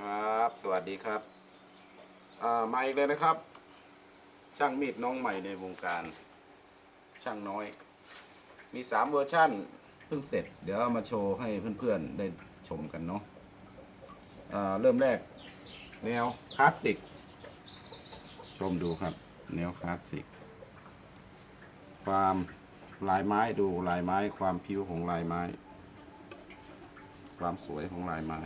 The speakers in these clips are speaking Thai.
ครับ สวัสดีครับอ่ามาอีกเลยนะครับ ช่างมีดน้องใหม่ในวงการ ช่างน้อย มีสามเวอร์ชั่นเพิ่งเสร็จ เดี๋ยวเอามาโชว์ให้เพื่อนๆได้ชมกันเนาะอ่าเริ่มแรก แนวคลาสสิกชมดูครับ แนวคลาสสิกความลายไม้ดูลายไม้ ความผิวของลายไม้ ความสวยของลายไม้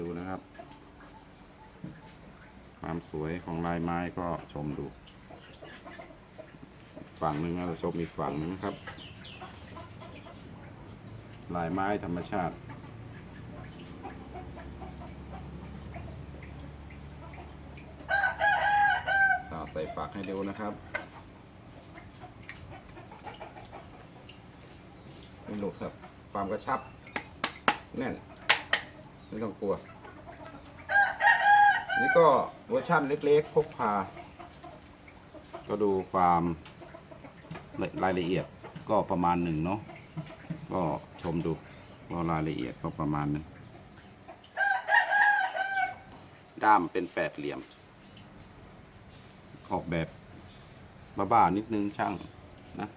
ดูนะครับ ความสวยของลายไม้ก็ชมดู ฝั่งหนึ่งนะเราชมอีกฝั่งหนึ่งครับ ลายไม้ธรรมชาติอ่าใส่ฝักให้ดูนะครับไม่หลุดครับ ความกระชับ แน่น ไม่ต้องกลัว นี่ก็เวอร์ชั่นเล็กๆ พกพา ก็ดูความรายละเอียดก็ประมาณหนึ่งเนาะ ก็ชมดูว่ารายละเอียดก็ประมาณหนึงด้ามเป็นแปดเหลี่ยม ออกแบบบ้าๆนิดนึงช่างนะ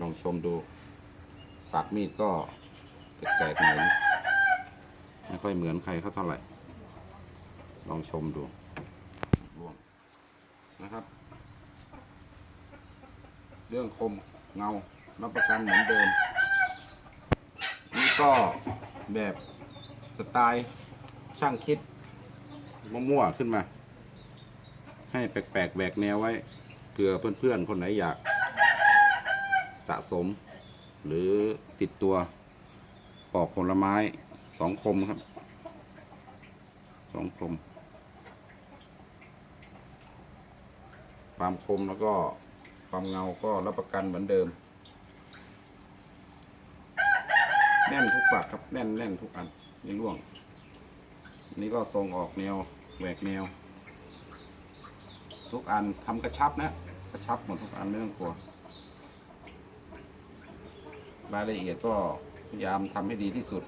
ลองชมดูปากมีดก็แปลกๆหน่อย ไม่ค่อยเหมือนใครเขาเท่าไหร่ ลองชมดูรวงนะครับ เรื่องคมเงารับประกันเหมือนเดิม นี่ก็แบบสไตล์ช่างคิดมั่วๆขึ้นมา ให้แปลกๆแหวกแนวไว้เผื่อเพื่อนๆ คนไหนอยาก สะสม หรือติดตัวปอกผลไม้ สองคมครับ สองคม ความคมแล้วก็ความเงาก็รับประกันเหมือนเดิม แน่นทุกฝักครับแน่นแน่นทุกอันไม่ร่วง นี่ก็ทรงออกแนวแหวกแนว ทุกอันทำกระชับนะ กระชับหมดทุกอันไม่ต้องกลัวรายละเอียดก็พยายามทำให้ดีที่สุด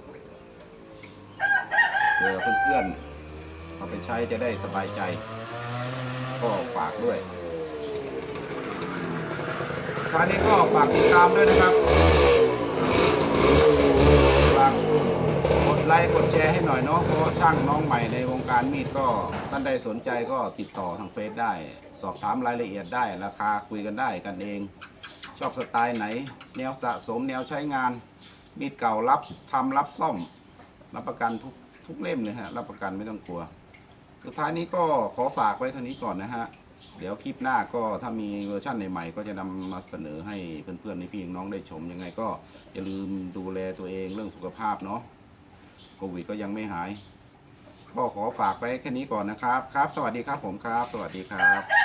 เพื่อเพื่อนๆเอาไปใช้จะได้สบายใจ ก็ฝากด้วยท่านนี้ก็ฝากติดตามด้วยนะครับฝากกดไลค์กดแชร์ให้หน่อยเนาะเพราะว่าช่างน้องใหม่ในวงการมีดก็ท่านใดสนใจก็ติดต่อทางเฟซได้ สอบถามรายละเอียดได้ราคาคุยกันได้กันเอง ชอบสไตล์ไหน แนวสะสมแนวใช้งานมีดเก่ารับทำรับซ่อม รับประกันทุก ทุกเล่มเลยฮะ รับประกันไม่ต้องกลัว สุดท้ายนี้ก็ขอฝากไว้เท่านี้ก่อนนะฮะ เดี๋ยวคลิปหน้าก็ถ้ามีเวอร์ชันใหม่ๆก็จะนำมาเสนอให้เพื่อนๆในพี่น้องได้ชมยังไงก็อย่าลืมดูแลตัวเองเรื่องสุขภาพเนาะโควิดก็ยังไม่หาย ก็ขอฝากไว้แค่นี้ก่อนนะครับ ครับ สวัสดีครับผมครับ สวัสดีครับ